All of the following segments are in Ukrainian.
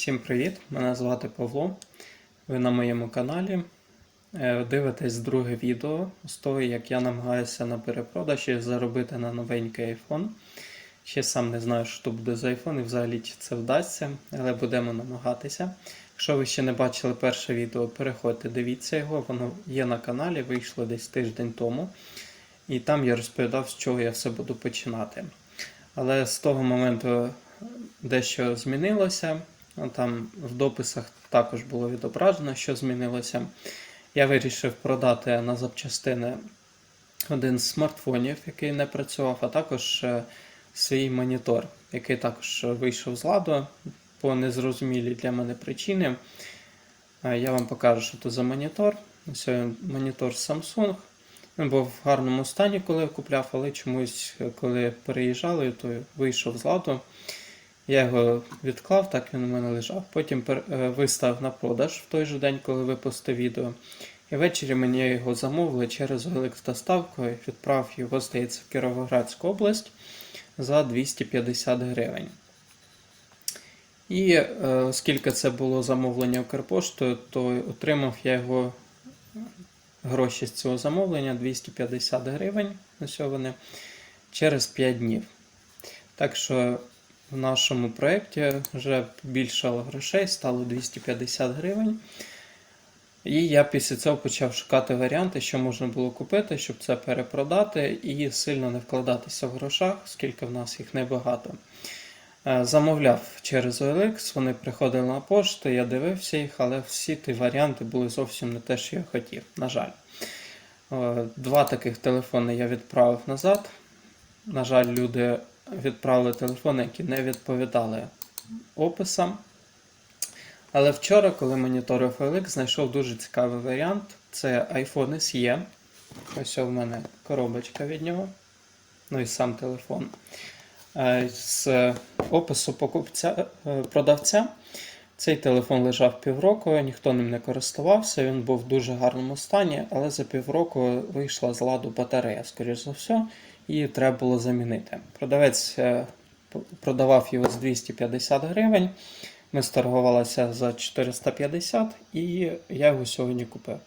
Всім привіт! Мене звати Павло. Ви на моєму каналі. Е, Дивитесь друге відео з того, як я намагаюся на перепродажі заробити на новенький iPhone. Ще сам не знаю, що то буде за iPhone і взагалі чи це вдасться, але будемо намагатися. Якщо ви ще не бачили перше відео, переходьте, дивіться його, воно є на каналі, вийшло десь тиждень тому. І там я розповідав, з чого я все буду починати. Але з того моменту дещо змінилося. Там в дописах також було відображено, що змінилося. Я вирішив продати на запчастини один з смартфонів, який не працював, а також е, свій монітор, який також вийшов з ладу по незрозумілій для мене причини. Е, Я вам покажу, що це за монітор. Ось монітор Samsung. Він був в гарному стані, коли я купляв, але чомусь, е, коли переїжджали, то вийшов з ладу. Я його відклав, так він у мене лежав. Потім е, виставив на продаж в той же день, коли випустив відео. І ввечері мені його замовили через OLX доставку і відправив його, здається, в Кіровоградську область за 250 гривень. І е, оскільки це було замовлення Укрпоштою, то отримав я його гроші з цього замовлення 250 гривень на сьогодні через 5 днів. Так що в нашому проєкті вже більшало грошей, стало 250 гривень. І я після цього почав шукати варіанти, що можна було купити, щоб це перепродати і сильно не вкладатися в грошах, оскільки в нас їх небагато. Е, Замовляв через OLX, вони приходили на пошту, я дивився їх, але всі ті варіанти були зовсім не те, що я хотів, на жаль. Е, Два таких телефони я відправив назад. На жаль, люди відправили телефони, які не відповідали описам. Але вчора, коли моніторив OLX, знайшов дуже цікавий варіант. Це iPhone SE. Ось у мене коробочка від нього. Ну і сам телефон. Е, З опису покупця, е, продавця. Цей телефон лежав півроку, ніхто ним не користувався, він був в дуже гарному стані, але за півроку вийшла з ладу батарея, скоріш за все, і треба було замінити. Продавець е, продавав його з 250 гривень. Ми сторгувалися за 450 і я його сьогодні купив.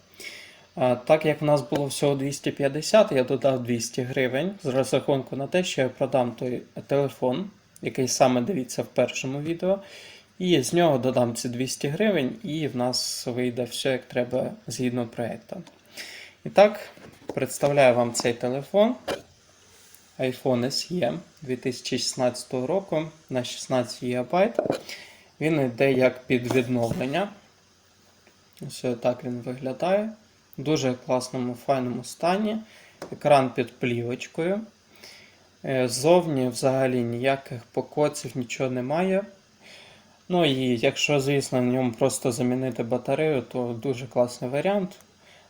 Так як в нас було всього 250, я додав 200 гривень з розрахунку на те, що я продам той телефон, який саме дивіться в першому відео. І з нього додам ці 200 гривень, і в нас вийде все як треба згідно проєкту. І так, представляю вам цей телефон iPhone SE 2016 року на 16 ГБ. Він йде як під відновлення. Ось так він виглядає. В дуже класному, файному стані. Екран під плівочкою. Е, Ззовні взагалі ніяких покоців, нічого немає. Ну і якщо, звісно, на ньому просто замінити батарею, то дуже класний варіант.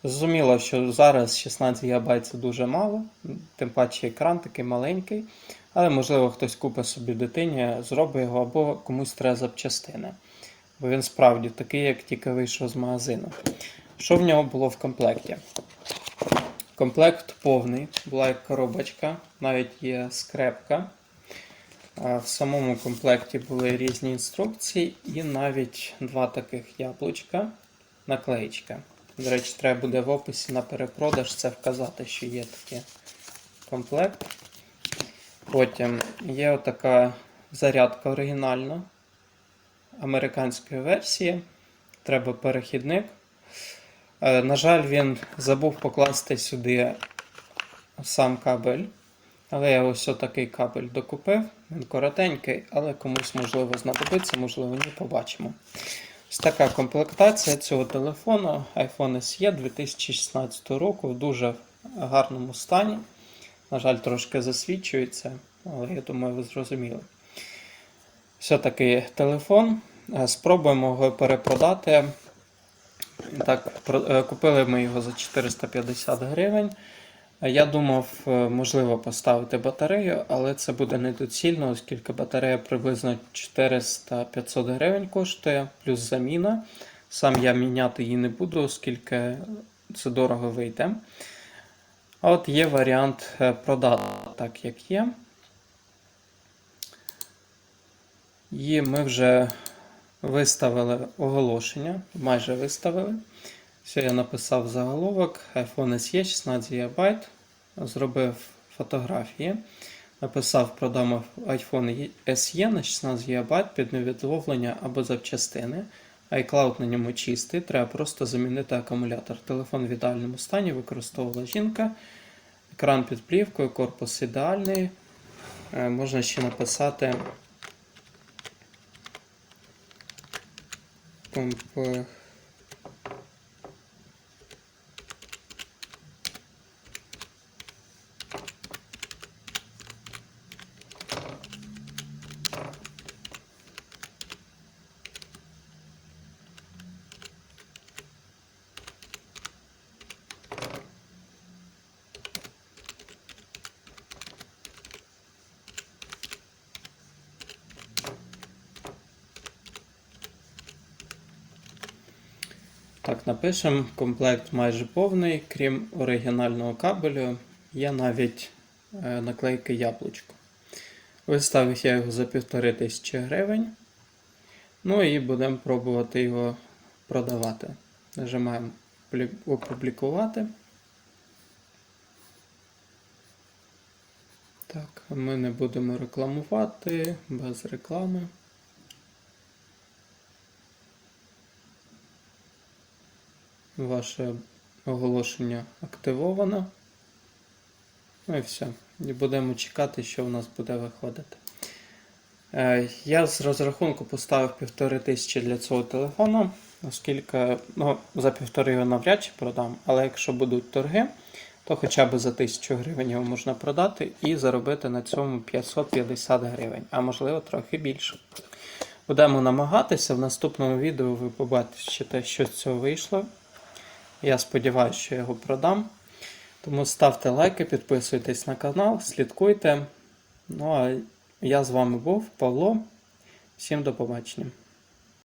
Зрозуміло, що зараз 16 ГБ це дуже мало, тим паче екран такий маленький. Але можливо хтось купить собі дитині, зробить його або комусь треба запчастини. Бо він справді такий, як тільки вийшов з магазину. Що в нього було в комплекті? Комплект повний, була як коробочка, навіть є скрепка. В самому комплекті були різні інструкції і навіть два таких яблучка, наклеїчка. До речі, треба буде в описі на перепродаж це вказати, що є такий комплект. Потім є отака зарядка оригінальна американської версії. Треба перехідник. Е, На жаль, він забув покласти сюди сам кабель. Але я ось такий кабель докупив. Він коротенький, але комусь можливо знадобиться, можливо, ні, побачимо. Ось така комплектація цього телефону iPhone SE 2016 року в дуже гарному стані. На жаль, трошки засвічується, але я думаю, ви зрозуміли. Все-таки телефон. Е, Спробуємо його перепродати. Так, е, купили ми його за 450 гривень. Я думав, е, можливо, поставити батарею, але це буде недоцільно, оскільки батарея приблизно 400-500 гривень коштує, плюс заміна. Сам я міняти її не буду, оскільки це дорого вийде. А от є варіант е, продати так, як є. І ми вже виставили оголошення, майже виставили. Все, я написав заголовок iPhone SE 16 ГБ, зробив фотографії, написав продам iPhone SE на 16 ГБ під невідловлення або запчастини. iCloud на ньому чистий, треба просто замінити акумулятор. Телефон в ідеальному стані використовувала жінка. Екран під плівкою, корпус ідеальний. Е, Можна ще написати. комп- Так, напишемо. Комплект майже повний, крім оригінального кабелю, є навіть е, наклейки яблучко. Виставив я його за 1500 гривень. Ну і будемо пробувати його продавати. Нажимаємо опублікувати. Так, ми не будемо рекламувати без реклами. Ваше оголошення активовано. Ну і все. І будемо чекати, що в нас буде виходити. Е, Я з розрахунку поставив 1500 для цього телефону, оскільки ну, за півтори його навряд чи продам, але якщо будуть торги, то хоча б за 1000 гривень його можна продати і заробити на цьому 550 гривень, а можливо трохи більше. Будемо намагатися. В наступному відео ви побачите, що з цього вийшло. Я сподіваюся, що я його продам. Тому ставте лайки, підписуйтесь на канал, слідкуйте. Ну а я з вами був Павло. Всім до побачення.